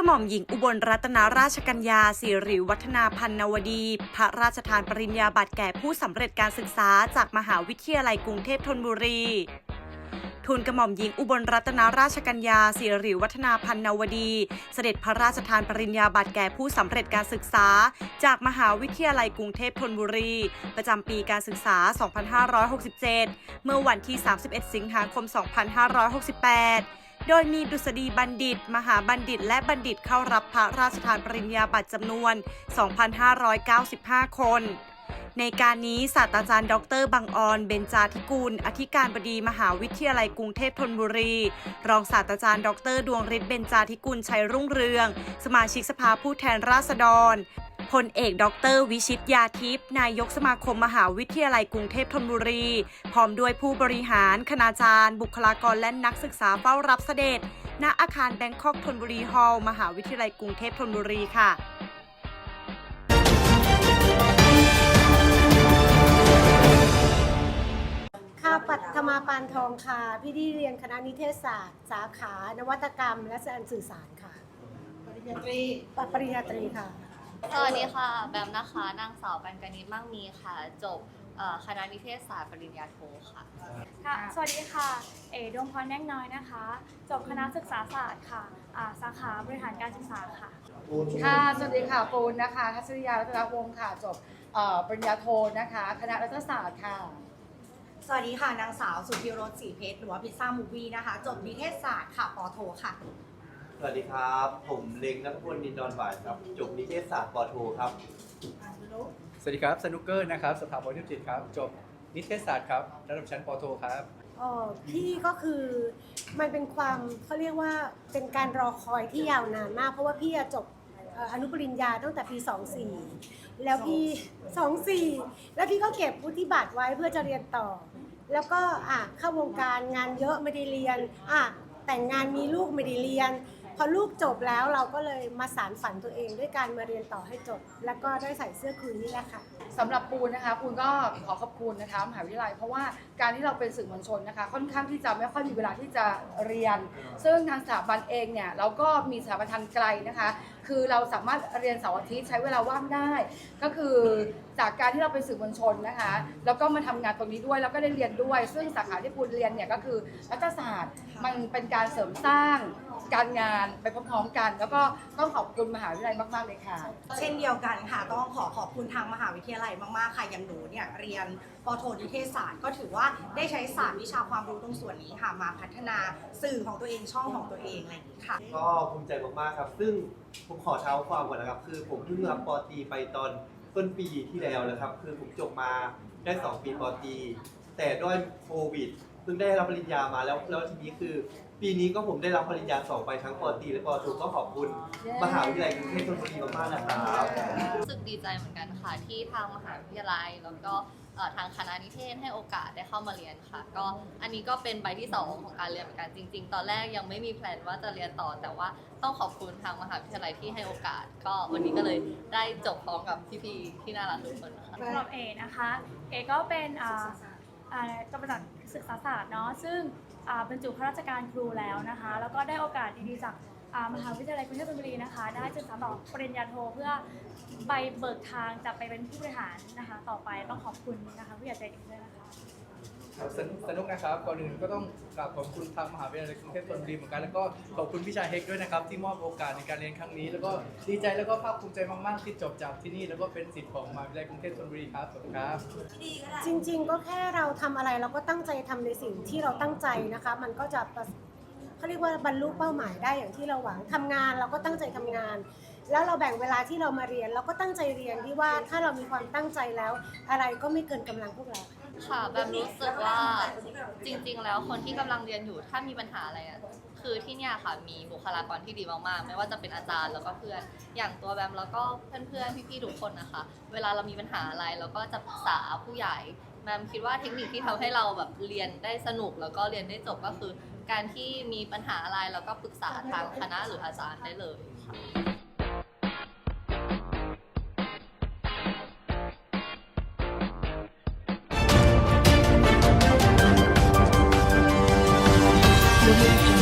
กระหม่อมหญิงอุบลรัตนาราชกัญญาสิริวัฒนาพันนวดี พระราชทานปริญญาบัตรแก่ผู้สำเร็จการศึกษาจากมหาวิทยาลัยกรุงเทพธนบุรีทูลกระหม่อมหญิงอุบลรัตนาราชกัญญาสิริวัฒนาพันนวดี เสด็จพระราชทานปริญญาบัตรแก่ผู้สำเร็จการศึกษา จากมหาวิทยาลัยกรุงเทพธนบุรี ประจำปีการศึกษา 2567 เมื่อวันที่ 31 สิงหาคม 2568 โดยมีดุษฎีบัณฑิต มหาบัณฑิต และบัณฑิตเข้ารับพระราชทานปริญญาบัตรจำนวน 2,595 คนในการนี้ศาสตราจารย์ดรบังออน เบญจาธิกุล อธิการบดีมหาวิทยาลัยกรุงเทพธนบุรี รองศาสตราจารย์ดรดวงฤทธิ์เบญจาธิกุลชัยรุ่งเรือง สมาชิกสภาผู้แทนราษฎร พลเอก ดร วิชิตยาทิพย์นายกสมาคมมหาวิทยาลัยกรุงเทพธนบุรี พร้อมด้วยผู้บริหาร คณาจารย์ บุคลากรและนักศึกษาเฝ้ารับเสด็จ ณอาคารแบงคอกธนบุรีฮอลล์มหาวิทยาลัยกรุงเทพธนบุรีค่ะค่ะปัทมาปานทองค่ะ พี่ที่เรียนคณะนิเทศศาสตร์ สาขานวัตกรรม และการสื่อสารค่ะ ปริญญาตรีปริญญาตรีค่ะ สวัสดีค่ะ แบมนะคะ นางสาวปันกนิษฐ์มั่งมีค่ะ จบเอ่อคณะนิเทศศาสตร์ปริญญาโทค่ะ ค่ะ สวัสดีค่ะ เอดวงพรแน่งน้อยนะคะ จบคณะศึกษาศาสตร์ค่ะอ่าสาขาบริหารการศึกษาค่ะ ค่ะ สวัสดีค่ะปูนนะคะ ทัศนียารัตนวงศ์ค่ะ จบเอ่อปริญญาโทนะคะ คณะรัฐศาสตร์ค่ะ สวัสดีค่ะ นางสาวสุธีรสศรีเพชรหรือว่าพิซซ่ามูวี่นะคะ จบนิเทศศาสตร์ค่ะปอโทค่ะ สวัสดีครับ ผมเล็งนัทพลนินดอนหวานครับ จบนิเทศศาสตร์ปอโทครับ สวัสดีครับสนุกเกอร์นะครับสถาบันยุติธรรมครับ จบนิเทศศาสตร์ครับระดับชั้นปอโทครับเออพี่ก็คือมันเป็นความเขาเรียกว่าเป็นการรอคอยที่ยาวนานมาก เพราะว่าพี่อะจบเอ่ออนุปริญญาตั้งแต่ปี 24 แล้วพี่ 24 แล้วพี่ก็เก็บวุฒิบัตรไว้เพื่อจะเรียนต่อ แล้วก็อะเข้าวงการงานเยอะไม่ได้เรียนอะแต่งงานมีลูกไม่ได้เรียน พอลูกจบแล้วเราก็เลยมาสารฝันตัวเองด้วยการมาเรียนต่อให้จบ แล้วก็ได้ใส่เสื้อคลุยนี่แหละค่ะ สำหรับปูนนะคะปูนก็ขอขอบคุณนะคะมหาวิทยาลัยเพราะว่าการที่เราเป็นสื่อมวลชนนะคะ ค่อนข้างที่จะไม่ค่อยมีเวลาที่จะเรียน ซึ่งทางสถาบันเองเนี่ยเราก็มีสถาบันทางไกลนะคะ คือเราสามารถเรียนเสาร์อาทิตย์ใช้เวลาว่างได้ ก็คือจากการที่เราเป็นสื่อมวลชนนะคะ แล้วก็มาทำงานตรงนี้ด้วยแล้วก็ได้เรียนด้วย ซึ่งสาขาที่ปูนเรียนเนี่ยก็คือรัฐศาสตร์มันเป็นการเสริมสร้าง การงานไปพร้อมๆกัน แล้วก็ต้องขอบคุณมหาวิทยาลัยมากๆเลยค่ะ เช่นเดียวกันค่ะต้องขอขอบคุณทางมหาวิทยาลัยมากๆค่ะอย่างหนูเนี่ยเรียนปอโทนิเทศศาสตร์ ก็ถือว่าได้ใช้ศาสตร์วิชาความรู้ตรงส่วนนี้ค่ะมาพัฒนาสื่อของตัวเองช่องของตัวเองอะไรอย่างนี้ค่ะ ก็ภูมิใจมากๆครับ ซึ่งผมขอเท้าความก่อนนะครับ คือผมเพิ่งรับปอตรีไปตอนต้นปีที่แล้วนะครับ คือผมจบมาได้ 2 ปีปอตรีแต่ด้วยโควิดเพิ่งได้รับปริญญามาแล้วแล้วทีนี้คือ ปีนี้ก็ผมได้รับปริญญาสองไปทั้งปอตรีและปอโทก็ขอบคุณมหาวิทยาลัยกรุงเทพธนบุรีมากๆนะครับรู้สึกดีใจเหมือนกันค่ะที่ทางมหาวิทยาลัยแล้วก็เอ่อทางคณะนิเทศให้โอกาสได้เข้ามาเรียนค่ะ ก็อันนี้ก็เป็นใบที่สองของการเรียนเหมือนกันจริง ๆ ตอนแรกยังไม่มีแพลนว่าจะเรียนต่อแต่ว่าต้องขอบคุณทางมหาวิทยาลัยที่ให้โอกาส ก็วันนี้ก็เลยได้จบพร้อมกับพี่ๆที่น่ารักทุกคนนะคะสำหรับเอนะคะเอก็เป็น อ่าอ่าจบมจากศึกษาศาสตร์เนาะซึ่งบรรจุข้าราชการครูแล้วนะคะ แล้วก็ได้โอกาสดีๆจากมหาวิทยาลัยกรุงเทพธนบุรีนะคะ ได้ศึกษาต่อปริญญาโทเพื่อใบเบิกทางจะไปเป็นผู้บริหารนะคะ ต่อไปต้องขอบคุณนะคะผู้ใหญ่ใจดีด้วยนะคะ ครับสนุกสนุกนะครับก่อนอื่นก็ต้องกราบขอบคุณทางมหาวิทยาลัยกรุงเทพธนบุรีเหมือนกันแล้วก็ขอบคุณพี่ชายเฮกด้วยนะครับ ที่มอบโอกาสในการเรียนครั้งนี้ แล้วก็ดีใจแล้วก็ภาคภูมิใจมากๆที่จบจากที่นี่ แล้วก็เป็นสิทธิ์ของมหาวิทยาลัยกรุงเทพธนบุรีครับสวัสดีครับ จริง ๆ ก็แค่เราทำอะไรเราก็ตั้งใจทำในสิ่งที่เราตั้งใจนะคะ มันก็จะประเขาเรียกว่าบรรลุเป้าหมายได้อย่างที่เราหวังทำงานเราก็ตั้งใจทำงาน แล้วเราแบ่งเวลาที่เรามาเรียน เราก็ตั้งใจเรียนที่ว่าถ้าเรามีความตั้งใจแล้ว อะไรก็ไม่เกินกำลังพวกเราค่ะ ค่ะแบบรู้สึกว่าจริง ๆ แล้วคนที่กำลังเรียนอยู่ถ้ามีปัญหาอะไรอะคือที่เนี่ยค่ะมีบุคลากรที่ดีมากๆ ไม่ว่าจะเป็นอาจารย์แล้วก็เพื่อนอย่างตัวแบมแล้วก็เพื่อนๆพี่ๆทุกคนนะคะ เวลาเรามีปัญหาอะไรเราก็จะปรึกษาผู้ใหญ่แบมคิดว่าเทคนิคที่ทำให้เราแบบเรียนได้สนุกแล้วก็เรียนได้จบก็คือ การที่มีปัญหาอะไรแล้วก็ปรึกษาทางคณะหรืออาจารย์ได้เลยค่ะ Absolute